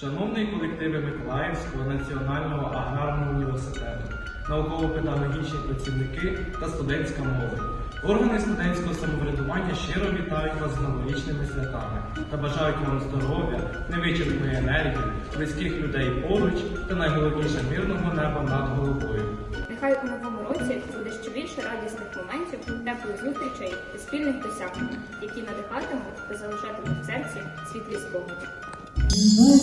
Шановний колективи Миколаївського національного аграрного університету, науково-педагогічні працівники та студентська молодь. Органи студентського самоврядування щиро вітають вас з новорічними святами та бажають вам здоров'я, невичерпної енергії, близьких людей поруч та найголовніше мирного неба над головою. Нехай у новому році буде ще більше радісних моментів, теплих зустрічей та спільних досягнень, які надихатимуть та залишатимуть в серці світлі спогади. Ми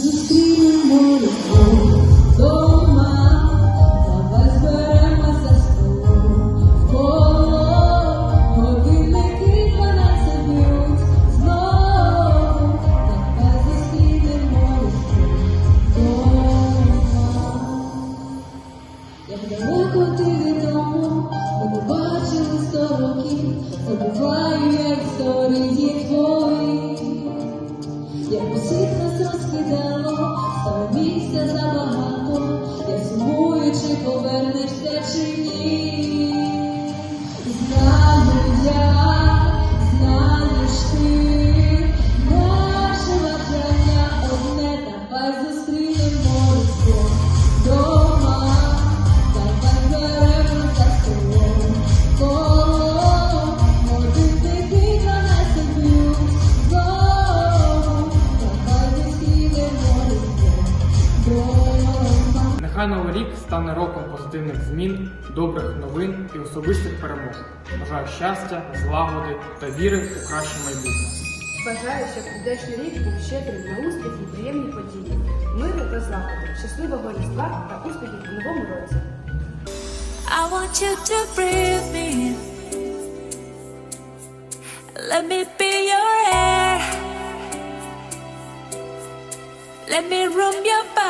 sotto quiet stories. Рік стане роком позитивних змін, добрих новин і особистих перемог. Бажаю щастя, злагоди та віри у краще майбутнє. Бажаю, щоб прийдешній рік був щедрим на успіхи і приємні події, миру та злагоди, щасливого різдва та успіхів у новому році. I want you to breathe me in. Let me be your air. Let me roam your body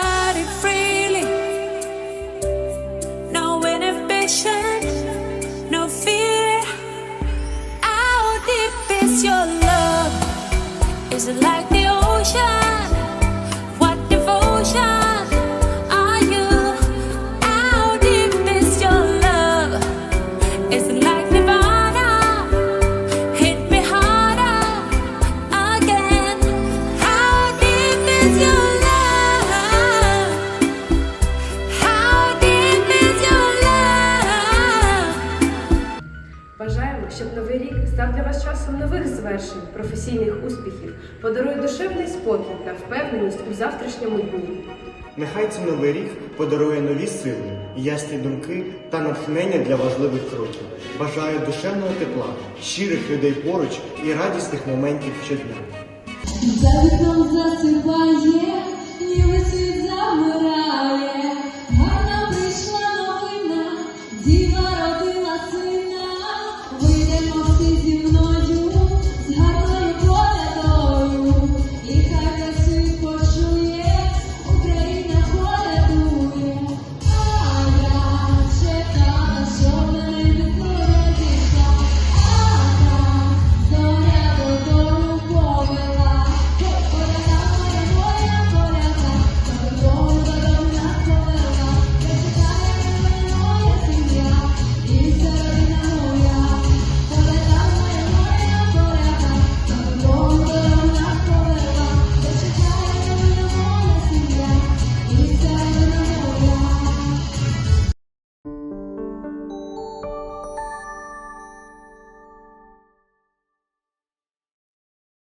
Is it like the став для вас часом нових звершень, професійних успіхів, подарує душевний спокій та впевненість у завтрашньому дні. Нехай цей новий рік подарує нові сили, ясні думки та натхнення для важливих кроків. Бажаю душевного тепла, щирих людей поруч і радісних моментів щодня. За вікном засипає, ніби світ замирає.